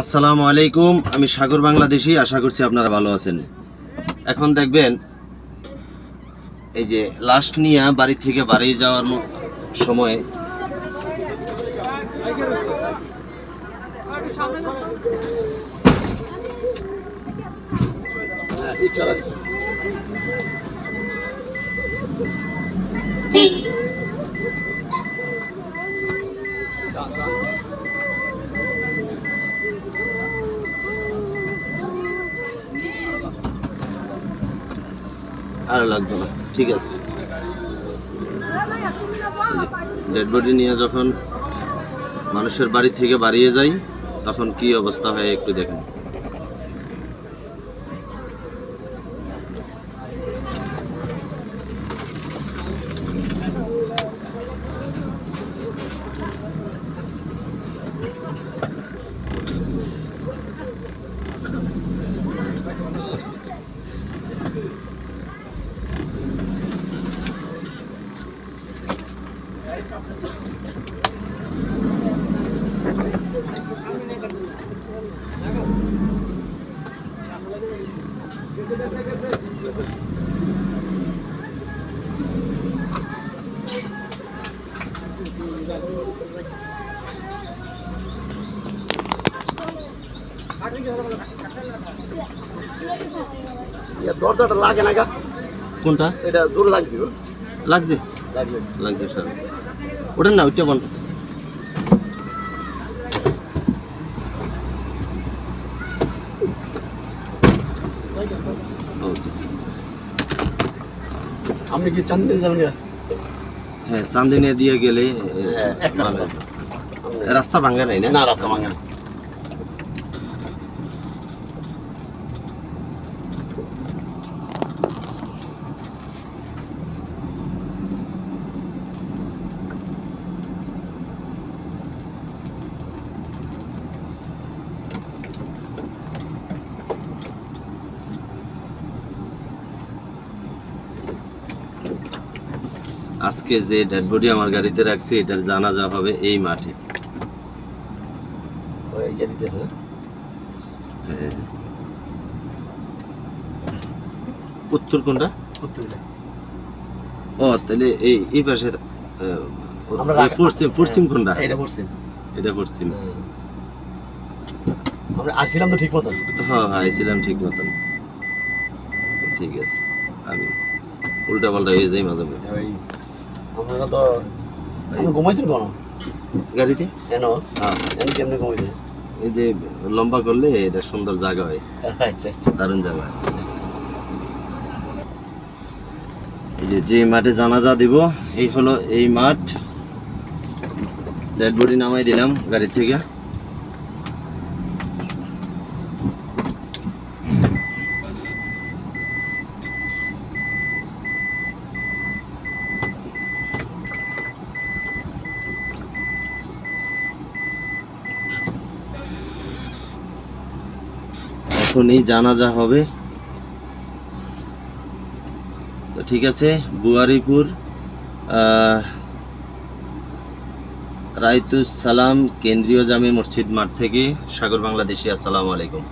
আসসালামু আলাইকুম, আমি সাগর বাংলাদেশি, আশা করছি আপনারা ভালো আছেন। এখন দেখবেন, এই যে লাস্ট নিয়ে বাড়ি থেকে বাড়ি যাওয়ার সময় আর লাগবে না, ঠিক আছে। ডেড বডি নিয়ে যখন মানুষের বাড়ি থেকে বাড়িয়ে যাই, তখন কি অবস্থা হয় একটু দেখেন। দরজাটা লাগে না কোনটা? এটা জোর লাগছিল লাগছে? লাগবে লাগছে স্যার। ওটা না ওইটা বন্ধ আপনি কি চান্দিন যাবেন? হ্যাঁ চান্দিনে দিয়ে গেলে হ্যাঁ, রাস্তা। ভাঙ্গা নাই না রাস্তা ভাঙ্গা না আজকে যে ডেড বডি আমার গাড়িতে রাখছি এটার জানাজা হবে এই মাঠে। হ্যাঁ। উত্তর কোনটা? ও তাহলে এই এই পাশে পশ্চিম পশ্চিম কোনটা? এইটা পড়ছেন এটা পশ্চিম। আমরা আসছিলাম তো ঠিক মতন? হ্যাঁ হ্যাঁ আইছিলাম ঠিক মতন। ঠিক আছে। আমি উল্টা পাল্টা হয়ে যাই মাঝে মাঝে আমরা তো ঘুমাইছেন কেন? গাড়িতে? কেন এমনি কেমনি এই যে লম্বা করলে এটা সুন্দর জায়গা হয়। আচ্ছা আচ্ছা। দারুণ জায়গা হয়। এই যে যে মাঠে জানাজা দিব এই হলো এই মাঠ। ডেড বডি নামাই দিলাম গাড়ি থেকে। এখনই জানাজা হবে। তো ঠিক আছে, বুয়ারিপুর রায়তুস সালাম কেন্দ্রীয় জামে মসজিদ মাঠ থেকে সাগর বাংলাদেশি, আসসালামু আলাইকুম।